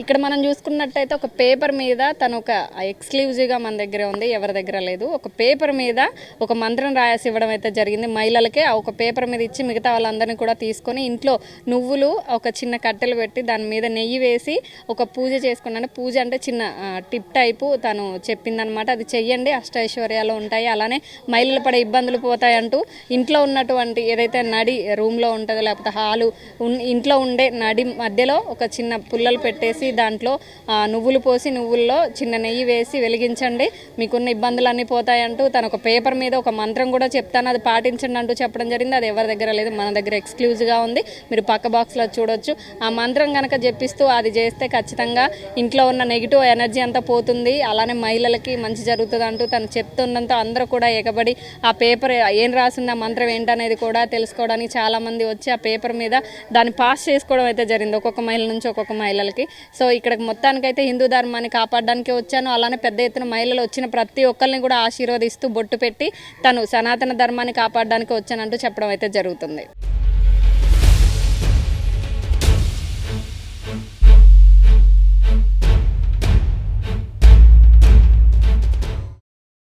ఇక్కడ మనం చూసుకున్నట్టయితే ఒక పేపర్ మీద తను ఒక ఎక్స్క్లూజివ్గా మన దగ్గర ఉంది ఎవరి దగ్గర లేదు. ఒక పేపర్ మీద ఒక మంత్రం రాసి ఇవ్వడం అయితే జరిగింది. మహిళలకే ఒక పేపర్ మీద ఇచ్చి మిగతా వాళ్ళందరినీ కూడా తీసుకొని ఇంట్లో నువ్వులు ఒక చిన్న కట్టెలు పెట్టి దాని మీద నెయ్యి వేసి ఒక పూజ చేసుకున్నాను. పూజ అంటే చిన్న టిప్ టైపు తను చెప్పిందనమాట అది చెయ్యండి అష్టైశ్వర్యాలు ఉంటాయి. అలానే మహిళలు పడే ఇబ్బందులు పోతాయంటూ ఇంట్లో ఉన్నటువంటి ఏదైతే నడి రూమ్లో ఉంటుందో లేకపోతే హాలు ఉన్- ఇంట్లో ఉండే నడి మధ్యలో ఒక చిన్న పుల్లలు పెట్టేసి దాంట్లో ఆ, నువ్వులు పోసి నువ్వుల్లో చిన్న నెయ్యి వేసి వెలిగించండి. మీకున్న ఇబ్బందులన్నీ పోతాయంటూ తను ఒక పేపర్ మీద ఒక మంత్రం కూడా చెప్తాను. అది పాటించండి అంటూ చెప్పడం జరిగింది. అది ఎవరి దగ్గర లేదు మన దగ్గర ఎక్స్క్లూజివ్గా ఉంది. మీరు పక్క బాక్స్లో చూడొచ్చు. ఆ మంత్రం కనుక చెప్పిస్తూ అది చేస్తే ఖచ్చితంగా ఇంట్లో ఉన్న నెగిటివ్ ఎనర్జీ అంతా పోతుంది. అలానే మహిళలకి మంచి జరుగుతుంది అంటూ తను చెప్తుండడంతో అందరూ కూడా ఎగబడి ఆ పేపర్ ఏం రాసింది ఆ మంత్రం ఏంటనేది కూడా తెలుసుకోవడానికి చాలామంది వచ్చి ఆ పేపర్ మీద దాన్ని పాస్ చేసుకోవడం అయితే జరిగింది. ఒక్కొక్క మహిళ నుంచి ఒక్కొక్క మహిళలకి. సో ఇక్కడ మొత్తానికైతే హిందూ ధర్మాన్ని కాపాడడానికి వచ్చాను. అలానే పెద్ద ఎత్తున మహిళలు వచ్చిన ప్రతి ఒక్కరిని కూడా ఆశీర్వదిస్తూ బొట్టు పెట్టి తను సనాతన ధర్మాన్ని కాపాడడానికి వచ్చానంటూ చెప్పడం అయితే జరుగుతుంది.